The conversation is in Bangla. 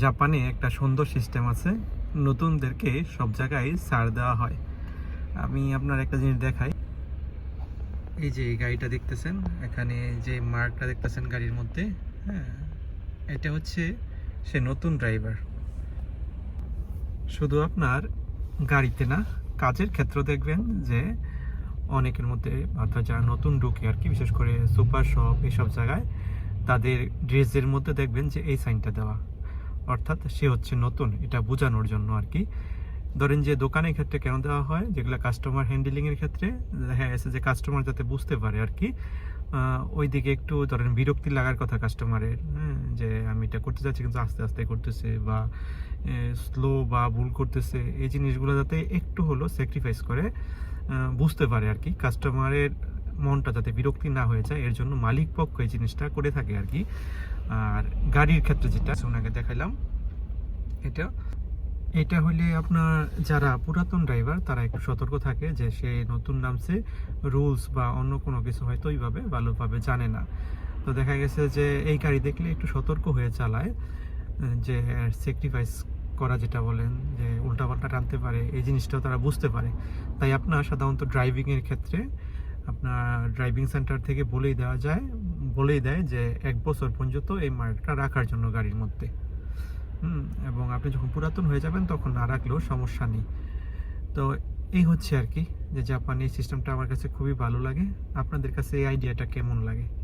জাপানে একটা সুন্দর সিস্টেম আছে। নতুনদেরকে সব জায়গায় ছাড় দেওয়া হয়। আমি আপনার একটা জিনিস দেখাই। এই যে এই গাড়িটা দেখতেছেন, এখানে যে মার্কটা দেখতেছেন গাড়ির মধ্যে হ্যাঁ এটা হচ্ছে সে নতুন ড্রাইভার শুধু আপনার গাড়িতে না, কাজের ক্ষেত্র দেখবেন যে অনেকের মধ্যে অর্থাৎ যারা নতুন ঢুকে আর কি, বিশেষ করে সুপার শপ এইসব জায়গায় তাদের ড্রেসের মধ্যে দেখবেন যে এই সাইনটা দেওয়া। অর্থাৎ সে হচ্ছে নতুন, এটা বোঝানোর জন্য আর কি। ধরেন যে দোকানের ক্ষেত্রে কেন দেওয়া হয়? যেগুলো কাস্টমার হ্যান্ডেলিংয়ের ক্ষেত্রে, দেখা গেছে যে কাস্টমার যাতে বুঝতে পারে আর কি। ওই দিকে একটু ধরেন বিরক্তি লাগার কথা কাস্টমারের হ্যাঁ যে আমি এটা করতে চাচ্ছি কিন্তু আস্তে আস্তে করতেছে বা স্লো বা ভুল করতেছে। এই জিনিসগুলো যাতে একটু হলো স্যাক্রিফাইস করে বুঝতে পারে আর কি। কাস্টমারের মনটা যাতে বিরক্তি না হয়ে যায়, এর জন্য মালিক পক্ষ এই জিনিসটা করে থাকে আর কি। আর গাড়ির ক্ষেত্রে যেটা ওনাকে দেখাইলাম। এটা এটা হলে আপনার যারা পুরাতন ড্রাইভার, তারা একটু সতর্ক থাকে যে সে নতুন নামছে, রুলস বা অন্য কোনো কিছু হয়তো ওইভাবে ভালোভাবে জানে না। তো দেখা গেছে যে এই গাড়ি দেখলে একটু সতর্ক হয়ে চালায়, যে স্যাক্রিফাইস করা যেটা বলেন, যে উল্টাপাল্টা টানতে পারে, এই জিনিসটাও তারা বুঝতে পারে। তাই আপনার সাধারণত ড্রাইভিংয়ের ক্ষেত্রে আপনার ড্রাইভিং সেন্টার থেকে বলেই দেওয়া যায়, বলেই দেয় যে এক বছর পর্যন্ত এই মার্কটা রাখার জন্য গাড়ির মধ্যে। হুম, এবং আপনি যখন পুরাতন হয়ে যাবেন তখন না রাখলেও সমস্যা নেই। তো এই হচ্ছে আর কি, যে জাপানি সিস্টেমটা আমার কাছে খুবই ভালো লাগে। আপনাদের কাছে এই আইডিয়াটা কেমন লাগে?